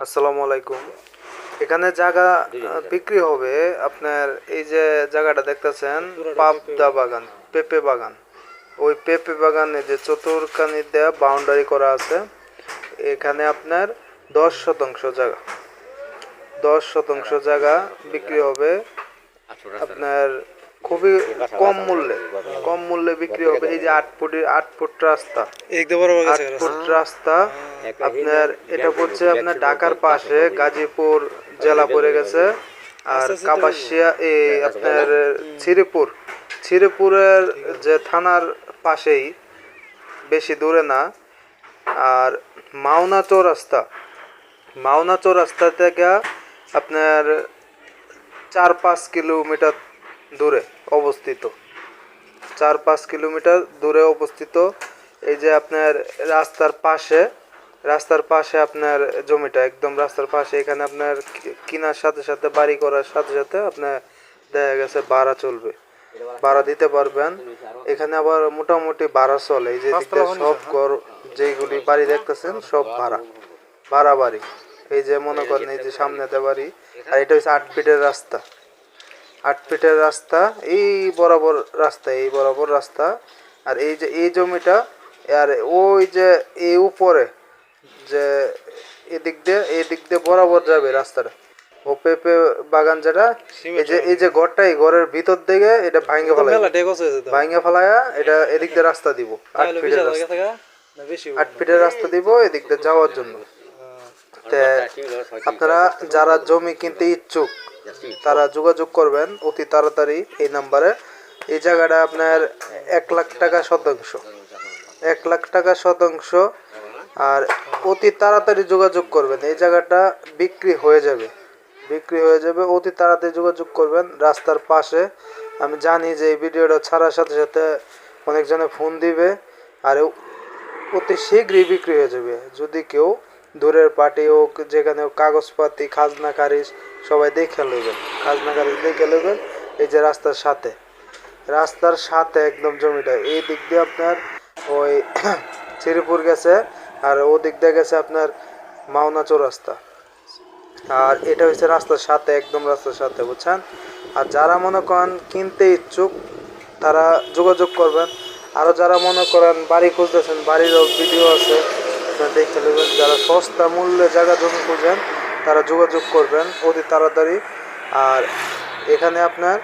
আসসালামু আলাইকুম। এখানে জায়গা বিক্রি হবে আপনার এই যে জায়গাটা দেখতেছেন পাবদা বাগান। পেঁপে বাগান। ওই পেঁপে বাগানে যে চতুর্কানি দেয়া বাউন্ডারি করা আছে এখানে আপনার দশ শতাংশ জায়গা দশ শতাংশ জায়গা বিক্রি হবে আপনার খুবই কম মূল্যে কম মূল্যে বিক্রি হবে। এই যে আট ফুট আট ফুট রাস্তা। আট ফুট রাস্তা। আপনার এটা পড়ছে আপনার ঢাকার পাশে গাজীপুর জেলা পড়ে গেছে। আর কাপাসিয়া এই আপনার শ্রীপুর শ্রীপুরের যে থানার পাশেই বেশি দূরে না। আর মাওনা চৌরাস্তা মাওনা চৌরাস্তা থেকে আপনার চার পাঁচ কিলোমিটার দূরে অবস্থিত। চার পাঁচ কিলোমিটার দূরে অবস্থিত। এই যে আপনার রাস্তার পাশে রাস্তার পাশে আপনার জমিটা একদম রাস্তার পাশে। এখানে আপনার কেনার সাথে সাথে বাড়ি করার সাথে সাথে আপনার দেখা গেছে ভাড়া চলবে। ভাড়া দিতে পারবেন। এখানে আবার মোটামুটি ভাড়া চলে। এই যে সব ঘর যেগুলি বাড়ি দেখতেছেন সব ভাড়া। ভাড়া বাড়ি। এই যে মনে করেন এই যে সামনেতে বাড়ি। আর এটা হচ্ছে আট ফিটের রাস্তা। আট ফিটের রাস্তা এই বরাবর রাস্তা এই বরাবর রাস্তা। আর এই যে এই জমিটা আর ওই যে এই উপরে যে এদিক দিয়ে এই দিক দিয়ে বরাবর যাবে রাস্তাটা। ও পেঁপে বাগান যেটা এই যে এই যে ঘরটা এই ঘরের ভিতর দিকে এটা মেলা টেকস ভাঙ্গে ফেলায়া এটা এদিক দিয়ে রাস্তা দিব। ফিটের রাস্তা। আট ফিটের রাস্তা দিব এদিক দিয়ে যাওয়ার জন্য। আপনারা যারা জমি কিনতে ইচ্ছুক তারা যোগাযোগ করবেন, অতি তাড়াতাড়ি এই নাম্বারে। এই জায়গাটা আপনার এক লাখ টাকা শতাংশ। এক লাখ টাকা শতাংশ। আর অতি তাড়াতাড়ি যোগাযোগ করবেন। এই জায়গাটা বিক্রি হয়ে যাবে। বিক্রি হয়ে যাবে, অতি তাড়াতাড়ি যোগাযোগ করবেন রাস্তার পাশে। আমি জানি যে এই ভিডিওটা ছাড়ার সাথে সাথে অনেকজনে ফোন দিবে। আর অতি শীঘ্রই বিক্রি হয়ে যাবে। যদি কেউ দূরের পার্টি হোক, যেখানে হোক, কাগজপাতি, খাজনা খারিজ, সবাই দেখে নেবেন খাজনা খারিজ দেখে নেবেন এই যে রাস্তার সাথে। রাস্তার সাথে একদম জমিটা। এই দিক দিয়ে আপনার ওই শ্রীপুর গেছে, আর ও দিক দিয়ে গেছে আপনার মাওনা চৌরাস্তা। আর এটা হচ্ছে রাস্তার সাথে, একদম রাস্তার সাথে, বুঝছেন? আর যারা মনে করেন কিনতে ইচ্ছুক, তারা যোগাযোগ করবেন। আরও যারা মনে করেন বাড়ি খুঁজতেছেন, বাড়িরও ভিডিও আছে। আপনারা দেখতে নেবেন যারা সস্তা মূল্যে জায়গা জমি খুঁজেন, তারা যোগাযোগ করবেন অতি তাড়াতাড়ি। আর এখানে আপনার